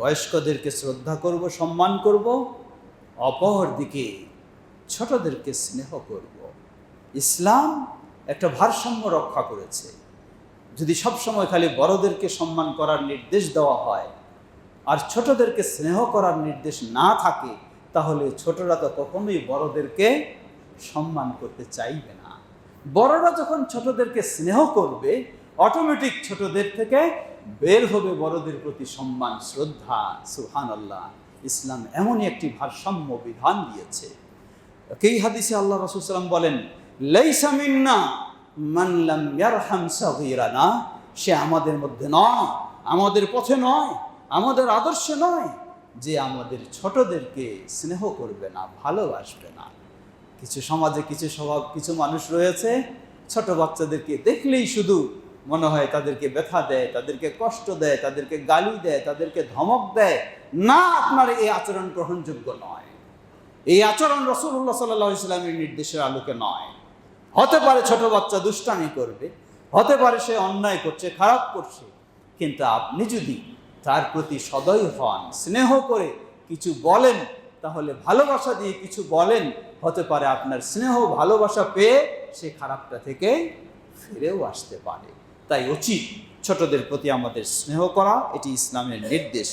বয়স্কদেরকে শ্রদ্ধা করব, সম্মান করব অপর দিকে ছোটদেরকে স্নেহ করব। ইসলাম একটা ভারসাম্য রক্ষা করেছে। যদি সব সময় খালি বড়দেরকে সম্মান করার নির্দেশ দেওয়া হয় আর ছোটদেরকে স্নেহ করার নির্দেশ না থাকে, তাহলে ছোটরা তো কখনোই বড়দেরকে সম্মান করতে চাইবে না। বড়রা যখন ছোটদেরকে স্নেহ করবে অটোমেটিক ছোটদের থেকে বের হবে বড়দের প্রতি সম্মান, শ্রদ্ধা সুহান আল্লাহ ইসলাম এমনই একটি ভারসাম্য বিধান দিয়েছে। কেই হাদিসে আল্লাহ রসুল সাল্লাম বলেন, লাইসা মিন্না মান লাম ইয়ারহাম সাগীরানা। সে আমাদের মধ্যে নয়, আমাদের পথে নয়, আমাদের আদর্শে নয় যে আমাদের ছোটদেরকে স্নেহ করবে না, ভালোবাসবে না। কিছু সমাজে কিছু স্বভাব, কিছু মানুষ রয়েছে, ছোট বাচ্চাদেরকে দেখলেই শুধু মনে হয় তাদেরকে ব্যথা দেয়, তাদেরকে কষ্ট দেয়, তাদেরকে গালি দেয়, তাদেরকে ধমক দেয়। না, আপনার এই আচরণ গ্রহণযোগ্য নয়। এই আচরণ রসুল্লাহ সাল্লাহ ইসলামের নির্দেশের আলোকে নয়। হতে পারে ছোট বাচ্চা দুষ্টামি করবে, হতে পারে সে অন্যায় করছে, খারাপ করছে, কিন্তু আপনি যদি তার প্রতি সদয় হন, স্নেহ করে কিছু বলেন, তাহলে ভালোবাসা দিয়ে কিছু বলেন, হতে পারে আপনার স্নেহ, ভালোবাসা পেয়ে সে খারাপটা থেকে ফিরেও আসতে পারে। তাই উচিত ছোটদের প্রতি আমাদের স্নেহ করা এটি ইসলামের নির্দেশ।